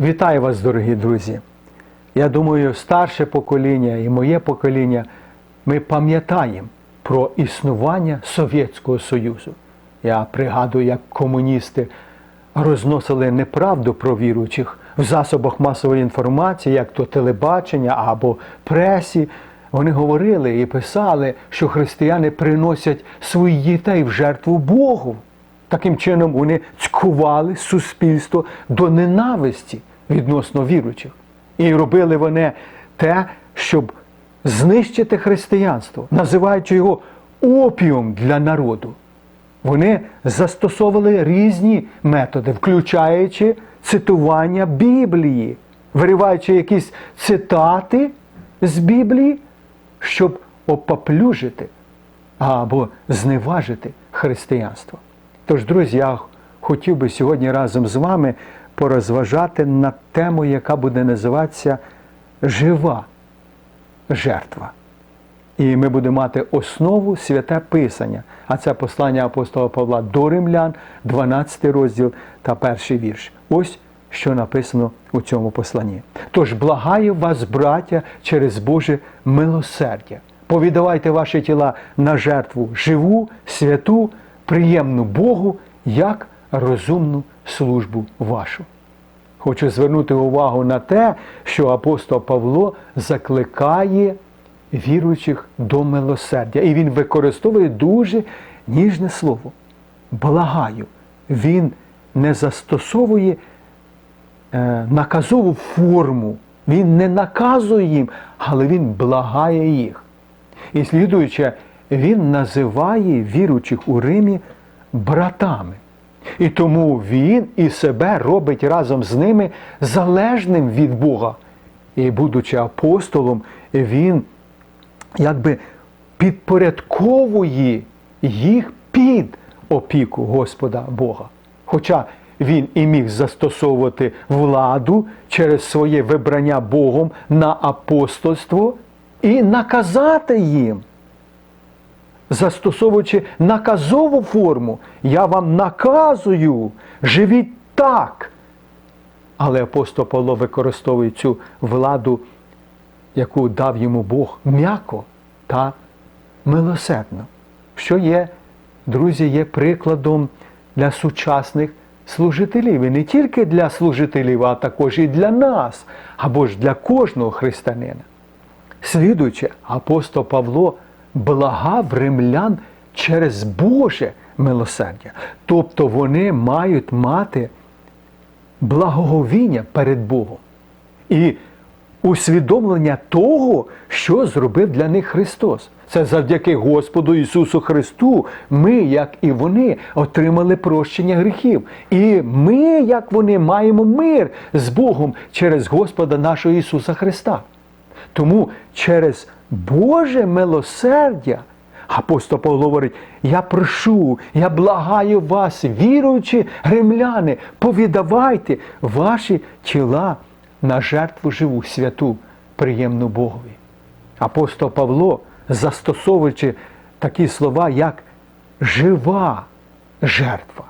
Вітаю вас, дорогі друзі. Я думаю, старше покоління і моє покоління ми пам'ятаємо про існування Совєтського Союзу. Я пригадую, як комуністи розносили неправду про віруючих в засобах масової інформації, як то телебачення або пресі. Вони говорили і писали, що християни приносять своїх дітей в жертву Богу. Таким чином вони цькували суспільство до ненависті відносно віруючих. І робили вони те, щоб знищити християнство, називаючи його опіум для народу. Вони застосовували різні методи, включаючи цитування Біблії, вириваючи якісь цитати з Біблії, щоб опоплюжити або зневажити християнство. Тож, друзі, я хотів би сьогодні разом з вами порозважати на тему, яка буде називатися жива жертва. І ми будемо мати основу святе Писання. А це послання апостола Павла до Римлян, 12 розділ та перший вірш. Ось що написано у цьому посланні. Тож благаю вас, браття, через Боже милосердя. Повідавайте ваші тіла на жертву живу, святу, приємну Богу, як розумну службу вашу. Хочу звернути увагу на те, що апостол Павло закликає віруючих до милосердя. І він використовує дуже ніжне слово. Благаю. Він не застосовує е, наказову форму, він не наказує їм, але він благає їх. І слідуючи, він називає віруючих у Римі братами. І тому він і себе робить разом з ними залежним від Бога. І, будучи апостолом, він якби підпорядковує їх під опіку Господа Бога. Хоча він і міг застосовувати владу через своє вибрання Богом на апостольство і наказати їм застосовуючи наказову форму, я вам наказую, живіть так. Але апостол Павло використовує цю владу, яку дав йому Бог м'яко та милосердно. Що є, друзі, є прикладом для сучасних служителів. І не тільки для служителів, а також і для нас, або ж для кожного християнина. Слідуючи, апостол Павло благав римлян через Боже милосердя. Тобто вони мають мати благоговіння перед Богом і усвідомлення того, що зробив для них Христос. Це завдяки Господу Ісусу Христу. Ми, як і вони, отримали прощення гріхів. І ми, як вони, маємо мир з Богом через Господа нашого Ісуса Христа. Тому через Боже милосердя, апостол Павло говорить, я прошу, я благаю вас, віруючи римляни, повідавайте ваші тіла на жертву живу, святу, приємну Богові. Апостол Павло, застосовуючи такі слова, як жива жертва.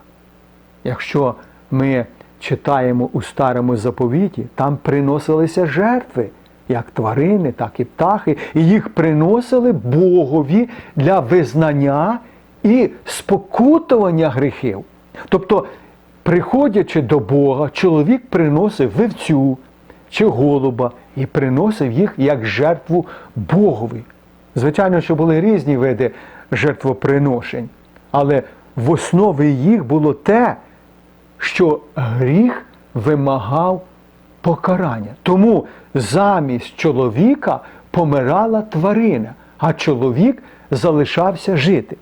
Якщо ми читаємо у старому заповіті, там приносилися жертви як тварини, так і птахи, і їх приносили Богові для визнання і спокутування гріхів. Тобто, приходячи до Бога, чоловік приносив вивцю чи голуба і приносив їх як жертву Богові. Звичайно, що були різні види жертвоприношень, але в основі їх було те, що гріх вимагав покарання. Тому замість чоловіка помирала тварина, а чоловік залишався жити.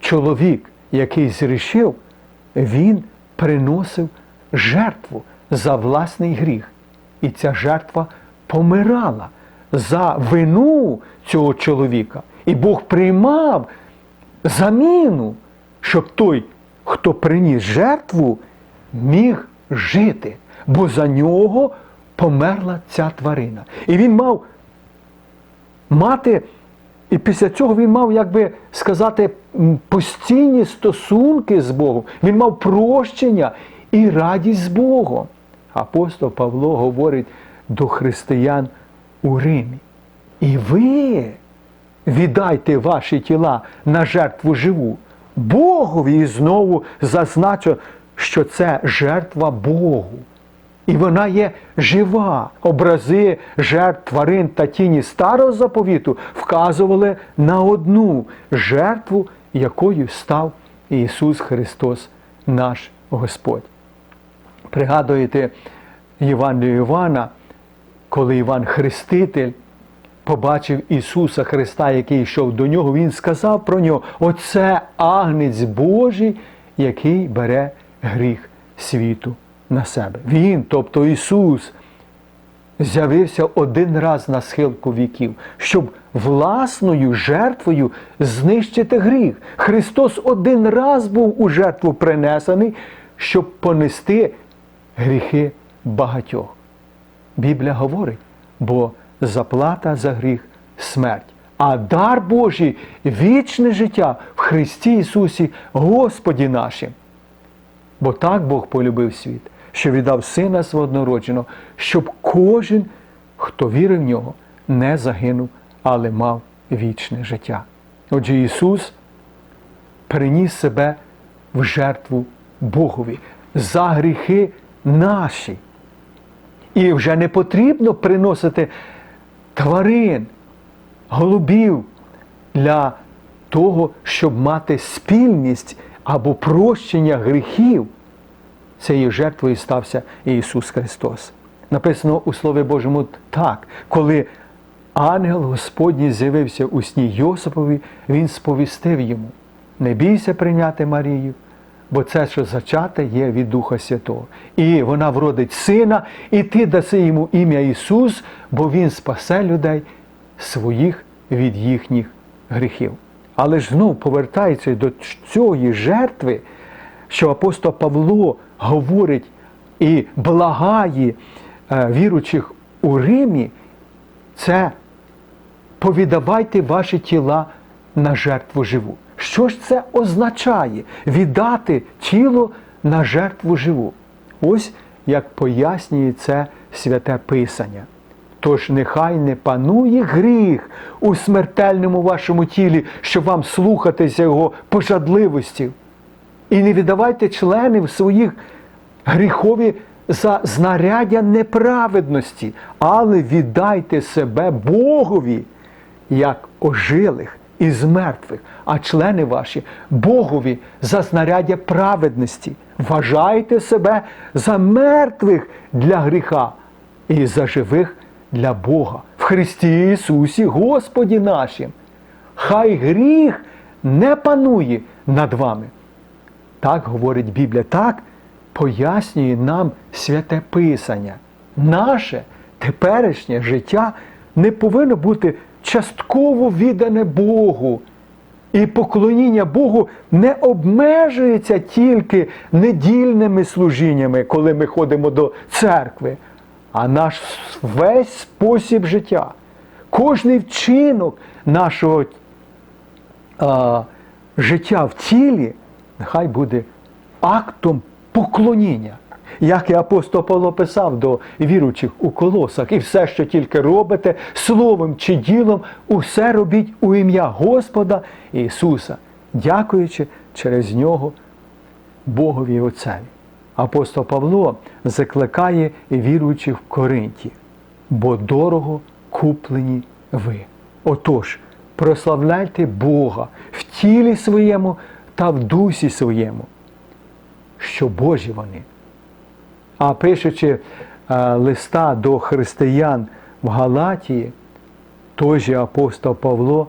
Чоловік, який зрішив, він приносив жертву за власний гріх. І ця жертва помирала за вину цього чоловіка. І Бог приймав заміну, щоб той, хто приніс жертву, міг жити, бо за нього померла ця тварина. І він мав мати, і після цього він мав, як би сказати, постійні стосунки з Богом. Він мав прощення і радість з Богом. Апостол Павло говорить до християн у Римі. І ви віддайте ваші тіла на жертву живу. Богові і знову зазначу, що це жертва Богу. І вона є жива. Образи жертв тварин та тіні старого заповіту вказували на одну жертву, якою став Ісус Христос, наш Господь. Пригадуєте Євангелію Івана, коли Іван Хреститель побачив Ісуса Христа, який йшов до нього, Він сказав про нього: Оце агнець Божий, який бере гріх світу на себе. Він, тобто Ісус, з'явився один раз на схилку віків, щоб власною жертвою знищити гріх. Христос один раз був у жертву принесений, щоб понести гріхи багатьох. Біблія говорить, бо заплата за гріх смерть. А дар Божий вічне життя в Христі Ісусі, Господі нашим. Бо так Бог полюбив світ, що віддав Сина свого однородженого, щоб кожен, хто вірив в нього, не загинув, але мав вічне життя. Отже, Ісус приніс себе в жертву Богові за гріхи наші. І вже не потрібно приносити тварин, голубів для того, щоб мати спільність або прощення гріхів. Цією жертвою стався Ісус Христос. Написано у Слові Божому так, коли ангел Господній з'явився у сні Йосипові, він сповістив йому: не бійся прийняти Марію, бо це, що зачате, є від Духа Святого. І вона вродить сина, і ти даси йому ім'я Ісус, бо Він спасе людей своїх від їхніх гріхів. Але ж знов повертається до цієї жертви, що апостол Павло говорить і благає е, віручих у Римі, це повідавайте ваші тіла на жертву живу. Що ж це означає? Віддати тіло на жертву живу. Ось як пояснює це святе Писання. Тож нехай не панує гріх у смертельному вашому тілі, щоб вам слухатися його пожадливості. І не віддавайте членів своїх гріхові за знаряддя неправедності, але віддайте себе Богові, як ожилих із мертвих, а члени ваші Богові за знаряддя праведності. Вважайте себе за мертвих для гріха і за живих для Бога в Христі Ісусі, Господі нашим. Хай гріх не панує над вами. Так говорить Біблія, так пояснює нам святе Писання. Наше теперішнє життя не повинно бути частково віддане Богу. І поклоніння Богу не обмежується тільки недільними служіннями, коли ми ходимо до церкви, а наш весь спосіб життя, кожний вчинок нашого а, життя в тілі, нехай буде актом поклоніння. Як і апостол Павло писав до віруючих у колосах, і все, що тільки робите, словом чи ділом, усе робіть у ім'я Господа Ісуса, дякуючи через нього Богові Отцеві. Апостол Павло закликає віруючих в Коринті, бо дорого куплені ви. Отож, прославляйте Бога в тілі своєму та в дусі своєму, що Божі вони. А пишучи е, листа до християн в Галатії, той же апостол Павло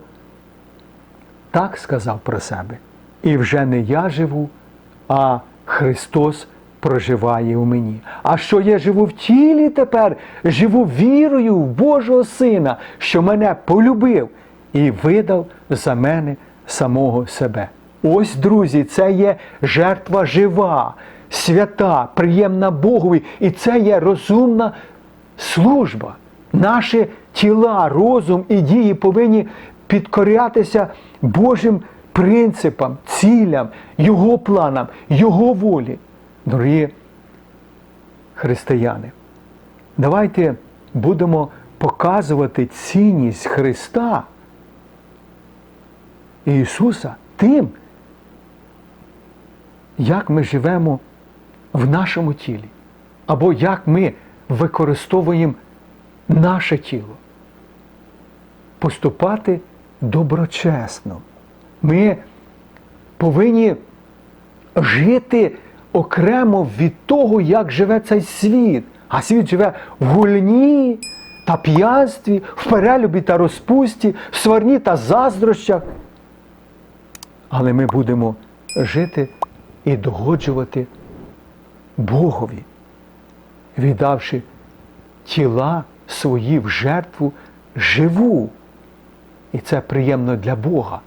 так сказав про себе. І вже не я живу, а Христос проживає у мені. А що я живу в тілі тепер, живу вірою в Божого Сина, що мене полюбив і видав за мене самого себе. Ось, друзі, це є жертва жива, свята, приємна Богові, і це є розумна служба. Наші тіла, розум і дії повинні підкорятися Божим принципам, цілям, Його планам, Його волі. Дорогі християни, давайте будемо показувати цінність Христа і Ісуса тим, як ми живемо в нашому тілі, або як ми використовуємо наше тіло. Поступати доброчесно. Ми повинні жити окремо від того, як живе цей світ. А світ живе в гульні та п'янстві, в перелюбі та розпусті, в сварні та заздрощах. Але ми будемо жити і догоджувати Богові, віддавши тіла свої в жертву живу. І це приємно для Бога.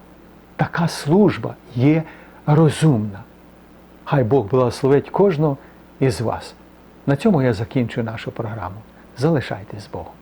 Така служба є розумна. Хай Бог благословить кожного із вас. На цьому я закінчу нашу програму. Залишайтесь з Богом.